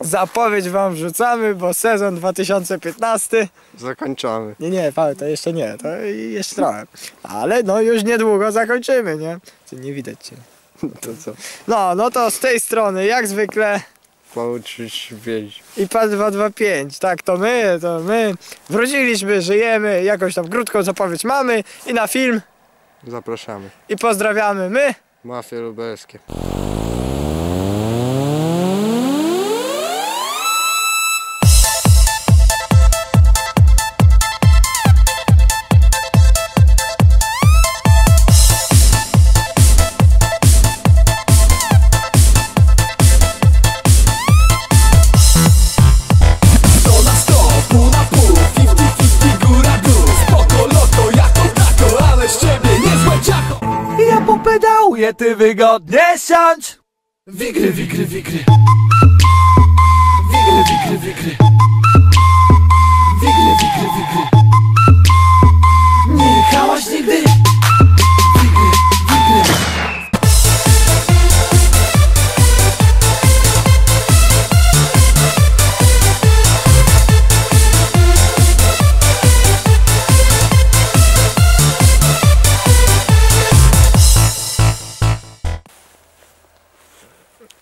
Zapowiedź wam wrzucamy, bo sezon 2015. Zakończamy. Nie, nie, Paweł, to jeszcze nie, to jeszcze trochę. Ale no już niedługo zakończymy, nie? Ty nie widać cię. To co? No, no to z tej strony, jak zwykle, Nauczyć wiedzieć. i PAD 225, tak, to my, to my. Wróciliśmy, żyjemy, jakąś tam krótką zapowiedź mamy i na film. Zapraszamy. I pozdrawiamy my. Mafie lubelskie. Popedałuję, ty wygodnie siądź. Wigry, wigry Wigry,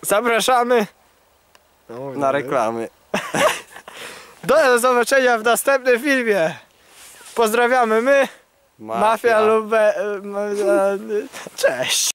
Zapraszamy. No, mówię, Na reklamy. Do zobaczenia w następnym filmie. Pozdrawiamy my. Mafia lub... Cześć.